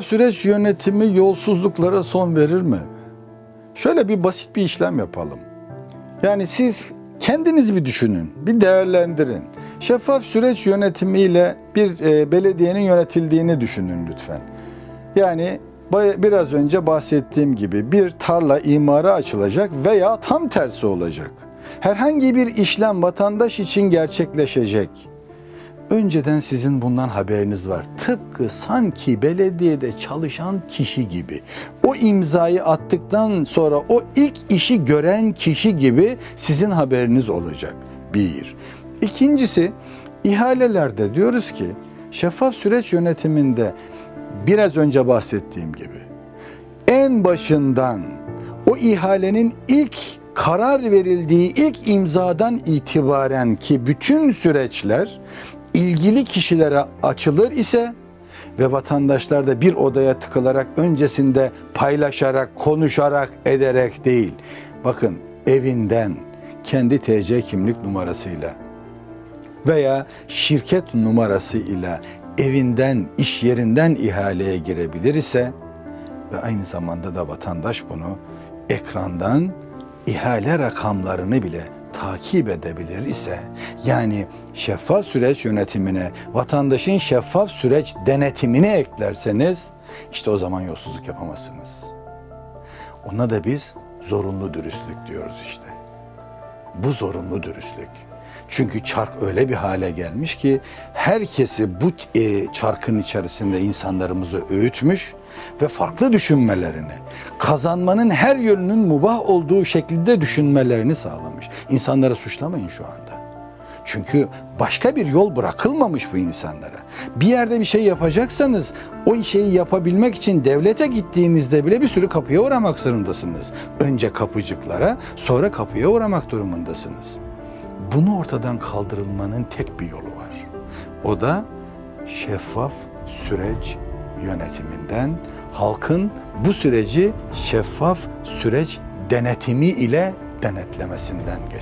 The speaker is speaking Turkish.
Süreç yönetimi yolsuzluklara son verir mi? Şöyle bir basit bir işlem yapalım. Yani siz kendiniz bir düşünün, bir değerlendirin. Şeffaf süreç yönetimiyle bir e, belediyenin yönetildiğini düşünün lütfen. Yani biraz önce bahsettiğim gibi bir tarla imara açılacak veya tam tersi olacak. Herhangi bir işlem vatandaş için gerçekleşecek. Önceden sizin bundan haberiniz var. Tıpkı sanki belediyede çalışan kişi gibi. O imzayı attıktan sonra o ilk işi gören kişi gibi sizin haberiniz olacak. Bir. İkincisi ihalelerde diyoruz ki şeffaf süreç yönetiminde biraz önce bahsettiğim gibi en başından o ihalenin ilk karar verildiği ilk imzadan itibaren ki bütün süreçler ilgili kişilere açılır ise ve vatandaşlar da bir odaya tıkılarak öncesinde paylaşarak, konuşarak, ederek değil. Bakın evinden kendi TC kimlik numarasıyla veya şirket numarası ile evinden, iş yerinden ihaleye girebilir ise ve aynı zamanda da vatandaş bunu ekrandan ihale rakamlarını bile takip edebilir ise yani şeffaf süreç yönetimine vatandaşın şeffaf süreç denetimini eklerseniz işte o zaman yolsuzluk yapamazsınız. Ona da biz zorunlu dürüstlük diyoruz işte. Bu zorunlu dürüstlük. Çünkü çark öyle bir hale gelmiş ki herkesi bu e, çarkın içerisinde insanlarımızı öğütmüş ve farklı düşünmelerini, kazanmanın her yönünün mubah olduğu şekilde düşünmelerini sağlamış. İnsanları suçlamayın şu anda. Çünkü başka bir yol bırakılmamış bu insanlara. Bir yerde bir şey yapacaksanız o şeyi yapabilmek için devlete gittiğinizde bile bir sürü kapıya uğramak zorundasınız. Önce kapıcıklara, sonra kapıya uğramak durumundasınız. Bunu ortadan kaldırılmanın tek bir yolu var. O da şeffaf süreç yönetiminden, halkın bu süreci şeffaf süreç denetimi ile denetlemesinden geçer.